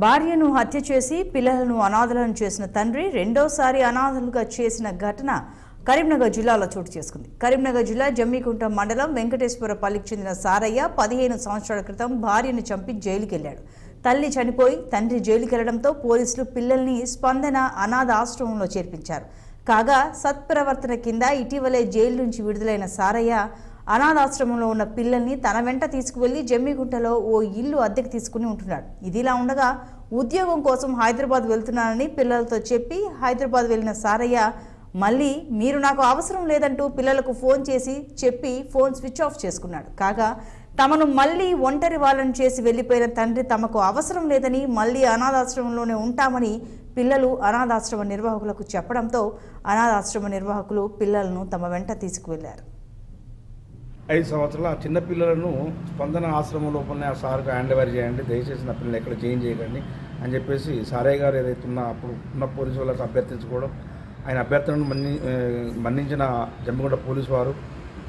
భార్యను హత్య చేసి పిల్లలను అనాథలను చేసిన తండ్రి రెండోసారి అనాథలుగా చేసిన ఘటన కరీంనగర్ జిల్లాలో చోటు చేసుకుంది. కరీంనగర్ జిల్లా జమ్మికుంట మండలం వెంకటేశ్వరపల్లికి చెందిన సారయ్య పదిహేను సంవత్సరాల క్రితం భార్యను చంపి జైలుకి వెళ్ళాడు తల్లి చనిపోయి తండ్రి జైలుకి వెళ్ళడంతో పోలీసులు పిల్లల్ని స్పందన అనాథ ఆశ్రమంలో చేర్పించారు. కాగా సత్ప్రవర్తన కింద ఇటీవలే జైలు నుంచి విడుదలైన సారయ్య అనాథాశ్రమంలో ఉన్న పిల్లల్ని తన వెంట తీసుకువెళ్ళి జమ్మిగుంటలో ఓ ఇల్లు అద్దెకు తీసుకుని ఉంటున్నాడు. ఇదిలా ఉండగా ఉద్యోగం కోసం హైదరాబాద్ వెళ్తున్నానని పిల్లలతో చెప్పి హైదరాబాద్ వెళ్ళిన సారయ్య మళ్ళీ మీరు నాకు అవసరం లేదంటూ పిల్లలకు ఫోన్ చేసి చెప్పి ఫోన్ స్విచ్ ఆఫ్ చేసుకున్నాడు. కాగా తమను మళ్ళీ ఒంటరి వాళ్ళని చేసి వెళ్ళిపోయిన తండ్రి తమకు అవసరం లేదని మళ్ళీ అనాథాశ్రమంలోనే ఉంటామని పిల్లలు అనాథాశ్రమ నిర్వాహకులకు చెప్పడంతో అనాథాశ్రమ నిర్వాహకులు పిల్లలను తమ వెంట తీసుకువెళ్ళారు ఐదు సంవత్సరాలు ఆ చిన్నపిల్లలను స్పందన ఆశ్రమం లోపలనే ఆ సార్కు హ్యాండ్ ఓవర్ చేయండి దయచేసి నా పిల్లలు ఎక్కడ చేంజ్ చేయకండి అని చెప్పేసి సారయ్య గారు ఏదైతే ఉన్న అప్పుడు ఉన్న పోలీసు వాళ్ళకి అభ్యర్థించుకోవడం ఆయన అభ్యర్థనను మన్ని మన్నించిన జమ్మిగూడ పోలీసు వారు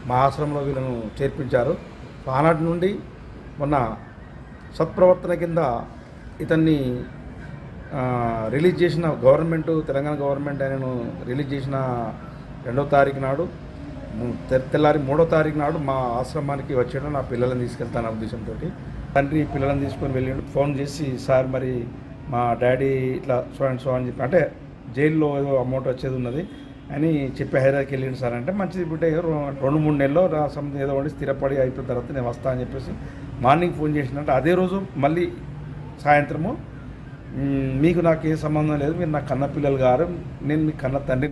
మా ఆశ్రమంలో వీళ్ళను చేర్పించారు. ఆనాటి నుండి మొన్న సత్ప్రవర్తన కింద ఇతన్ని రిలీజ్ చేసిన గవర్నమెంట్ తెలంగాణ గవర్నమెంట్ ఆయనను రిలీజ్ చేసిన రెండో తారీఖు నాడు తెల్లారి మూడో తారీఖు నాడు మా ఆశ్రమానికి వచ్చాడు నా పిల్లలను తీసుకెళ్తాను ఉద్దేశంతో తండ్రి పిల్లలను తీసుకొని వెళ్ళాడు. ఫోన్ చేసి సార్ మరి మా డాడీ ఇట్లా సో అండ్ సో అని చెప్పి అంటే జైల్లో ఏదో అమౌంట్ వచ్చేది ఉన్నది అని చెప్పి హైదరాబాద్కి వెళ్ళిండు సార్ అంటే మంచిది బిడ్డ రెండు మూడు నెలల్లో రా ఏదో ఉండి స్థిరపడి అయిపోయిన తర్వాత నేను వస్తా అని చెప్పేసి మార్నింగ్ ఫోన్ చేసినట్టు. అదే రోజు మళ్ళీ సాయంత్రము మీకు నాకు ఏ సంబంధం లేదు మీరు నా కన్న పిల్లలు గారు నేను మీ కన్న తండ్రి